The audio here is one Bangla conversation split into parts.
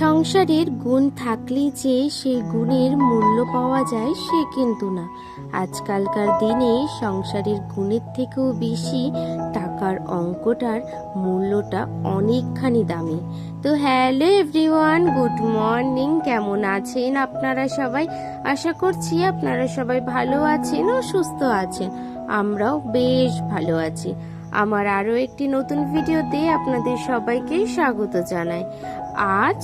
সংসারের গুণ থাকলেই যে সেই গুণের মূল্য পাওয়া যায়, সে কিন্তু না। আজকালকার দিনে সংসারের গুণের থেকেও বেশি টাকার অঙ্কটার মূল্যটা অনেকখানি দামি। তো হ্যালো এভরিওয়ান, গুড মর্নিং। কেমন আছেন আপনারা সবাই? আশা করছি আপনারা সবাই ভালো আছেন ও সুস্থ আছেন। আমরাও বেশ ভালো আছি। আমার আরও একটি নতুন ভিডিওতে আপনাদের সবাইকে স্বাগত জানাই। আজ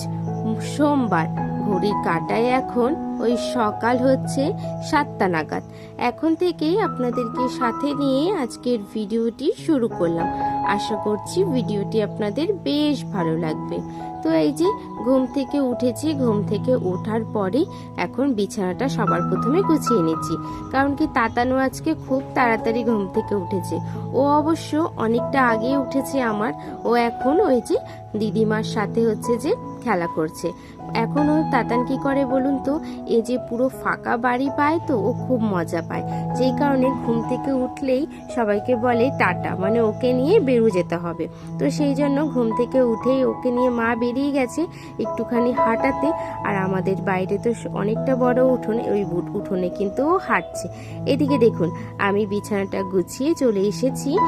সোমবার। ঘড়ির কাটায় এখন ওই সকাল হচ্ছে সাতটা নাগাদ। এখন থেকেই আপনাদেরকে সাথে নিয়ে আজকের ভিডিওটি শুরু করলাম। আশা করছি ভিডিওটি আপনাদের বেশ ভালো লাগবে। তো এই যে ঘুম থেকে উঠেছি, ঘুম থেকে ওঠার পরে এখন বিছানাটা সবার প্রথমে গুছিয়ে নিচ্ছি। কারণ কি তাতানো আজকে খুব তাড়াতাড়ি ঘুম থেকে উঠেছে। ও অবশ্য অনেকটা আগে উঠেছে আমার। ও এখন ওই যে দিদিমার সাথে হচ্ছে যে খেলা করছে। এখন ও তাতান কি করে বলুন তো? এ যে পুরো ফাঁকা বাড়ি পায় তো, ও খুব মজা পায়। যেই কারণে ঘুম থেকে উঠলেই সবাইকে বলে টাটা মানে ওকে নিয়ে বেরো যেতে হবে। তো সেই জন্য ঘুম থেকে উঠেই ওকে নিয়ে মা বেরিয়ে গেছে একটুখানি হাঁটাতে। আর আমাদের বাইরে তো অনেকটা বড় উঠোন, ওই উঠোনে কিন্তু ও হাঁটছে। এদিকে দেখুন, আমি বিছানাটা গুছিয়ে চলে এসেছি,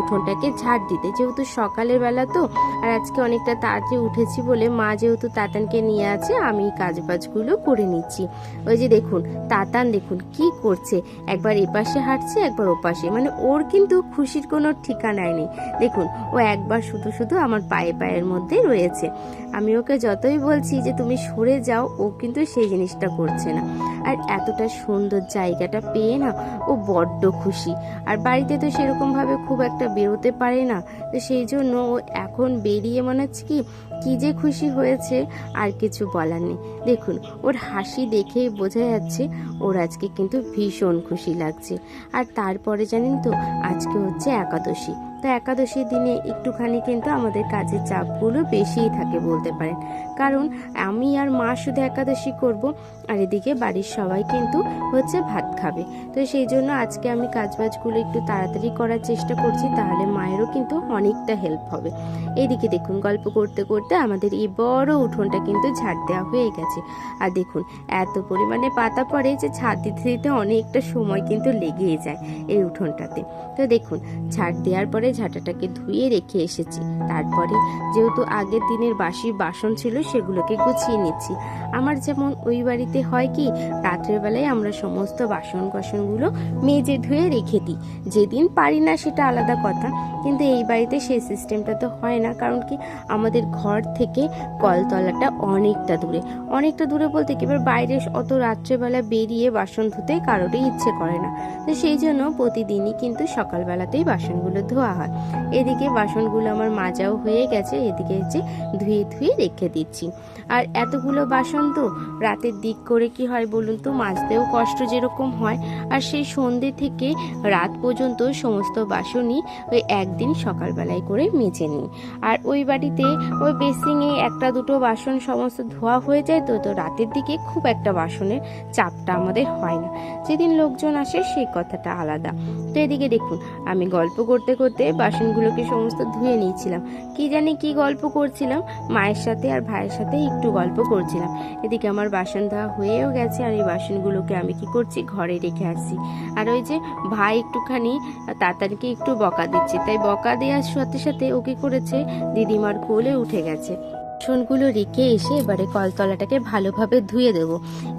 উঠোনটাকে ঝাড় দিতে। যেহেতু সকালের বেলা তো, আর আজকে অনেকটা তাড়াতাড়ি উঠেছি বলে মা যেহেতু তাতানকে নিয়ে আছে, আমি কাজ বাজগুলো করে নিচ্ছি। ওই যে দেখুন, তাতান দেখুন কি করছে। একবার এপাশে হাঁটছে, একবার ওপাশে। মানে ওর কিন্তু খুশির কোনো ঠিকানাই নেই। দেখুন, ও একবার শুধু শুধু আমার পায়ে পায়ের মধ্যে রয়েছে। আমি ওকে যতই বলছি যে তুমি সরে যাও, ও কিন্তু সেই জিনিসটা করছে না। আর এতটা সুন্দর জায়গাটা পেয়ে না ও বড্ড খুশি। আর বাড়িতে তো সেরকম ভাবে খুব একটা বেরোতে পারে না। তো সেই জন্য ও এখন বেরিয়ে মনে হচ্ছে কি? কি যে খুশি হয়েছে, আর কিছু বলার নেই। দেখুন, ওর হাসি দেখেই বোঝা যাচ্ছে ওর আজকে কিন্তু ভীষণ খুশি লাগছে। আর তারপরে জানেন তো, আজকে হচ্ছে একাদশী। তো একাদশীর দিনে একটুখানি কিন্তু আমাদের কাজের চাপগুলো বেশিই থাকে বলতে পারেন। কারণ আমি আর মা শুধু একাদশী করব, আর এদিকে বাড়ির সবাই কিন্তু হচ্ছে ভাত খাবে। তো সেই জন্য আজকে আমি কাজবাজগুলো একটু তাড়াতাড়ি করার চেষ্টা করছি, তাহলে মায়েরও কিন্তু অনেকটা হেল্প হবে। এইদিকে দেখুন, গল্প করতে করতে আমাদের এই বড় উঠোনটা কিন্তু ঝাড় দেওয়া হয়ে গেছে। আর দেখুন, এত পরিমাণে পাতা পড়ে যে ছাদ দিতে দিতে অনেকটা সময় কিন্তু লেগেই যায় এই উঠোনটাতে। তো দেখুন, ঝাড় দেওয়ার পরে ঝাঁটাটাকে ধুয়ে রেখে এসেছি। তারপরে যেহেতু আগের দিনের বাসি বাসন ছিল, সেগুলোকে গুছিয়ে নিচ্ছি। আমার যেমন ওই বাড়িতে হয় কি, রাত্রের বেলায় আমরা সমস্ত বাসন কোসনগুলো মেজে ধুয়ে রেখে দিই। যেদিন পারি না সেটা আলাদা কথা, কিন্তু এই বাড়িতে সেই সিস্টেমটা তো হয় না, কারণ কি আমাদের ঘর থেকে কলতলাটা অনেকটা দূরে। অনেকটা দূরে বলতে কি, এবার বাইরে অত রাত্রেবেলা বেরিয়ে বাসন ধুতে কারোরই ইচ্ছে করে না। তো সেই জন্য প্রতিদিনই কিন্তু সকালবেলাতেই বাসনগুলো ধোয়া হয়। এদিকে বাসনগুলো আমার মাজাও হয়ে গেছে, এদিকে হচ্ছে ধুয়ে ধুয়ে রেখে দিচ্ছি। আর এতগুলো বাসন তো রাতের দিক করে কি হয় বলুন তো, মাজতেও কষ্ট যেরকম হয়। আর সেই সন্ধে থেকে রাত পর্যন্ত সমস্ত বাসনই ওই একদিন সকালবেলায় করে মেজে নিই। আর ওই বাড়িতে ওই বেসিংয়ে একটা দুটো বাসন সমস্ত ধোয়া হয়ে যায় তো তো রাতের দিকে খুব একটা বাসনের চাপটা আমাদের হয় না। যেদিন লোকজন আসে সেই কথাটা আলাদা। তো এদিকে দেখুন, আমি গল্প করতে করতে বাসনগুলোকে সমস্ত ধুয়ে নিয়েছিলাম। কি জানি কি গল্প করছিলাম, মায়ের সাথে আর ভাইয়ের সাথে একটু গল্প করছিলাম। এদিকে আমার বাসন ধোয়া হয়েও গেছে আর এই বাসনগুলোকে আমি কি করছি, ঘরে রেখে আসছি। আর ওই যে ভাই একটুখানি তাড়াতাড়িকে একটু বকা দিচ্ছে, তাই বকা দেওয়ার সাথে সাথে ও কি করেছে, দিদিমার কোলে উঠে গেছে। বাসনগুলো রেখে এসে এবারে কলতলাটাকে ভালোভাবে ধুয়ে দেব।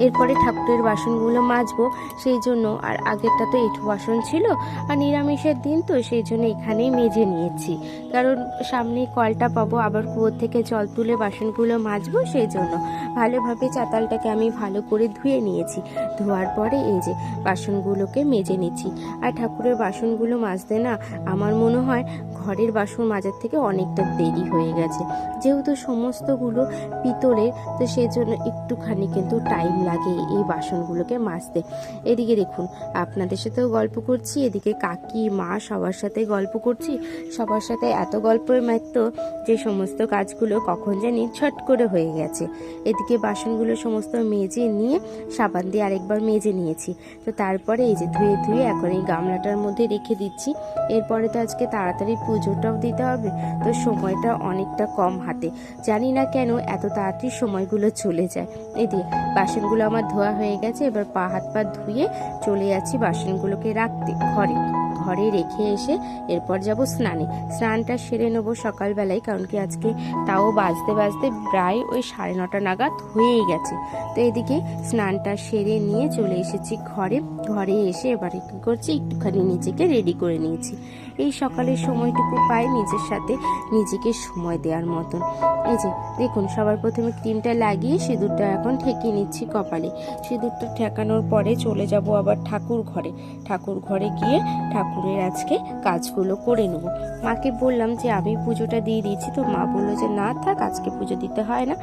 এরপরে ঠাকুরের বাসনগুলো মাজবো, সেই জন্য আর আগেরটা তো এঁঠো বাসন ছিল, আর নিরামিষের দিন তো সেই জন্য এখানেই মেজে নিয়েছি। কারণ সামনে কলটা পাবো, আবার কুয়োর থেকে জল তুলে বাসনগুলো মাজবো, সেই জন্য ভালোভাবে চাতালটাকে আমি ভালো করে ধুয়ে নিয়েছি। ধোয়ার পরে এই যে বাসনগুলোকে মেজে নিচ্ছি। আর ঠাকুরের বাসনগুলো মাজতে না আমার মনে হয় ঘরের বাসন মাজার থেকে অনেকটা দেরি হয়ে গেছে। যেহেতু সমস্তগুলো পিতলের তো সেই জন্য একটুখানি কিন্তু টাইম লাগে এই বাসনগুলোকে মাজতে। এদিকে দেখুন, আপনাদের সাথেও গল্প করছি, এদিকে কাকি, মা সবার সাথে গল্প করছি। সবার সাথে এত গল্পের মাত্র যে সমস্ত কাজগুলো কখন জানি ছট করে হয়ে গেছে। এদিকে বাসনগুলো সমস্ত মেজে নিয়ে সাবান দিয়ে আরেকবার মেজে নিয়েছি। তো তারপরে এই যে ধুয়ে ধুয়ে এখন এই গামলাটার মধ্যে রেখে দিচ্ছি। এরপরে তো আজকে তাড়াতাড়ি পুজোটাও দিতে হবে, তো সময়টা অনেকটা কম হাতে। যার জানি না কেন এত তাড়াতাড়ি সময়গুলো চলে যায়। এই দিয়ে বাসনগুলো আমার ধোয়া হয়ে গেছে, এবার পা হাত পা ধুয়ে চলে যাচ্ছি বাসনগুলোকে রাখতে, ঘরে। ঘরে রেখে এসে এরপর যাব স্নানে। স্নানটা সেরে নেব সকালবেলায়, কারণ কি আজকে তাও বাজতে বাজতে প্রায় ওই সাড়ে নটা নাগাদ হয়েই গেছে। তো এদিকে স্নানটা সেরে নিয়ে চলে এসেছি ঘরে। ঘরে এসে এবারে কী করছি, একটুখানি নিজেকে রেডি করে নিয়েছি। এই সকালের সময়টুকু পাই নিজের সাথে নিজেকে সময় দেওয়ার মতন। এই যে, দেখুন, সবার প্রথমে ক্রিমটা লাগিয়ে সিঁদুরটা এখন ঠেকিয়ে নিচ্ছি কপালে। সিঁদুরটা ঠেকানোর পরে চলে যাব আবার ঠাকুর ঘরে। ঠাকুর ঘরে গিয়ে ঠাকুরের আজকে কাজগুলো করে নেব। মাকে বললাম যে, আমি পুজোটা দিয়ে দিয়েছি। তো মা বলল যে, না থাক, আজকে পুজো দিতে হয় না।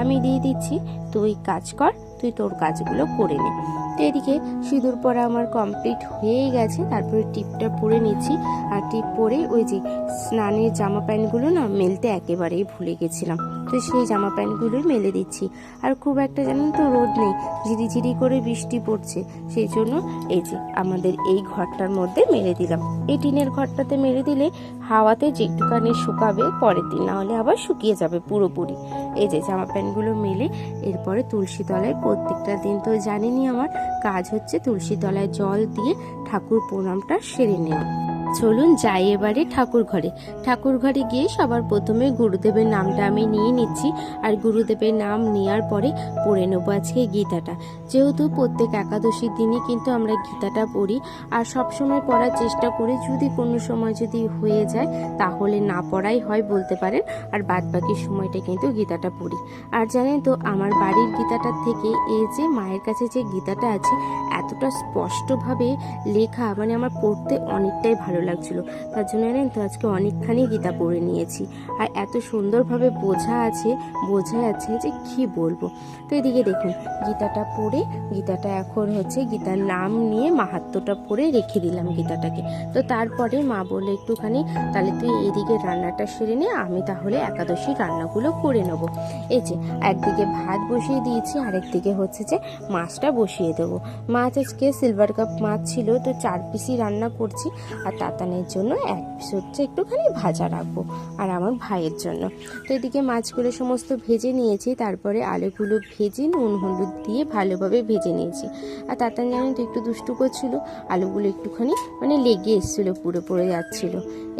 আমি দিয়ে দিচ্ছি। তুই কাজ কর তুই তোর কাজগুলো করে নে। তো এদিকে সিঁদুর পরা আমার কমপ্লিট হয়েই গেছে। তারপরে টিপটা পরে নিচ্ছি। আর টিপ পরে ওই যে স্নানের জামা প্যান্টগুলো না মেলতে একেবারেই ভুলে গেছিলাম। তো সেই জামা প্যান্টগুলোই মেলে দিচ্ছি। আর খুব একটা জানেন তো রোদ নেই, ঝিরিঝিরি করে বৃষ্টি পড়ছে। সেই জন্য এই যে আমাদের এই ঘরটার মধ্যে মেলে দিলাম। এই টিনের ঘরটাতে মেলে দিলে হাওয়াতে যে একটুখানি শুকাবে পরের দিন, না হলে আবার শুকিয়ে যাবে পুরোপুরি। এই যে জামা প্যান্টগুলো মেলে এরপরে তুলসী তলায় প্রত্যেকটা দিন তো জানেনই আমার, কাজ হচ্ছে তুলসী তলায় জল দিয়ে ঠাকুর প্রণামটা সেরে নেওয়া। চলুন যাই এবারে ঠাকুর ঘরে ঠাকুর ঘরে গিয়ে সবার প্রথমে গুরুদেবের নামটা আমি নিয়ে নিচ্ছি আর গুরুদেবের নাম নেওয়ার পরে পড়ে নেব আজকে গীতাটা। যেহেতু প্রত্যেক একাদশীর দিনই কিন্তু আমরা গীতাটা পড়ি, আর সবসময় পড়ার চেষ্টা করি, যদি কোনো সময় যদি হয়ে যায় তাহলে না পড়াই হয় বলতে পারেন, আর বাদ বাকি সময়টা কিন্তু গীতাটা পড়ি। আর জানেন তো, আমার বাড়ির গীতাটার থেকে এই যে মায়ের কাছে যে গীতাটা আছে, এতটা স্পষ্টভাবে লেখা মানে আমার পড়তে অনেকটাই ভালো লাগছিল। তার জন্য জানেন তো, আজকে অনেকখানি গীতা পড়ে নিয়েছি। আর এত সুন্দরভাবে বোঝা আছে, বোঝা যাচ্ছে যে কি বলব। তো এদিকে দেখুন, গীতাটা পড়ে, গীতাটা এখন হচ্ছে গীতার নাম নিয়ে মাহাত্মটা পড়ে রেখে দিলাম গীতাটাকে। তো তারপরে মা বলল একটুখানি, তাহলে তুই এদিকে রান্নাটা সেরে নে, আমি তাহলে একাদশী রান্নাগুলো করে নেব। এই যে, একদিকে ভাত বসিয়ে দিয়েছি, আরেকদিকে হচ্ছে যে মাছটা বসিয়ে দেবো। মাছ আজকে সিলভার কাপ মাছ ছিল, তো চার পিসই রান্না করছি। আর তাতানের জন্য এক পিস হচ্ছে একটুখানি ভাজা রাখব, আর আমার ভাইয়ের জন্য। তো এদিকে মাছগুলো সমস্ত ভেজে নিয়েছি, তারপরে আলুগুলো ভেজে নুন, হলুদ দিয়ে ভালোভাবে ভেজে নিয়েছি। আর তাতান জানেন তো, একটু দুষ্টু করছিল আলুগুলো একটুখানি মানে লেগে এসেছিল পুরো পড়ে যাচ্ছিল।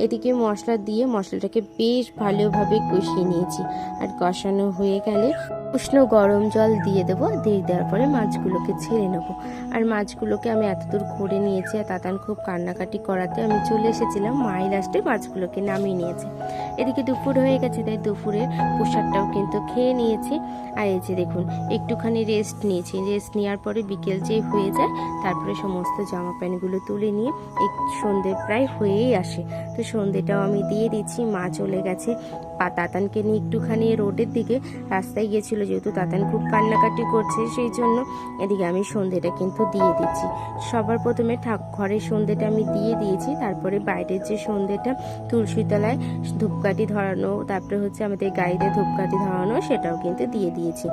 এদিকে মশলা দিয়ে মশলাটাকে বেশ ভালোভাবে কষিয়ে নিয়েছি। আর কষানো হয়ে গেলে উষ্ণ গরম জল দিয়ে দেবো দিয়ে দেওয়ার পরে মাছগুলোকে ছেড়ে নেব। আর মাছগুলোকে আমি এতদূর করে নিয়েছি, আর তাতান খুব কান্নাকাটি করাতে আমি চলে এসেছিলাম, মাই লাস্টে মাছগুলোকে নামিয়ে নিয়েছে। এদিকে দুপুর হয়ে গেছে, তাই দুপুরের প্রসাদটাও কিন্তু খেয়ে নিয়েছি। আর এই যে দেখুন, একটুখানি রেস্ট নিয়েছি। রেস্ট নেওয়ার পরে বিকেল যে হয়ে যায়, তারপরে সমস্ত জামা প্যান্টগুলো তুলে নিয়ে এক সন্ধে প্রায় হয়েই আসে। তো সন্ধেটাও আমি দিয়ে দিচ্ছি, মা চলে গেছে। তাতানকে নিয়ে একটুখানি রোডের দিকে রাস্তায় গিয়েছিল, যেহেতু তাতান খুব কান্নাকাটি করছে, সেই জন্য এদিকে আমি সন্ধেটা কিন্তু দিয়ে দিচ্ছি। সবার প্রথমে ঠাক, ঘরের সন্ধেটা আমি দিয়ে দিয়েছি তারপরে বাইরের যে সন্ধেটা তুলসীতলায় ধূপকাঠি ধরানো, তারপরে হচ্ছে আমাদের গাড়িতে ধূপকাঠি ধরানো, সেটাও কিন্তু দিয়ে দিয়েছি।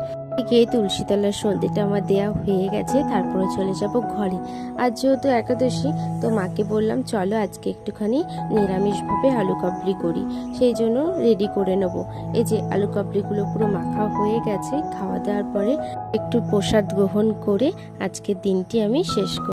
গিয়ে তুলসীতলার সন্ধ্যেটা আমার দেয়া হয়ে গেছে, তারপরে চলে যাব ঘরে। আজ যেহেতু একাদশী, তো মাকে বললাম, চলো আজকে একটুখানি নিরামিষভাবে আলু কাবলি করি। সেই জন্য রেডি করে নেব। এই যে আলু কাবলিগুলো পুরো মাখা হয়ে গেছে, খাওয়া দাওয়ার পরে একটু প্রসাদ গ্রহণ করে আজকের দিনটি আমি শেষ করি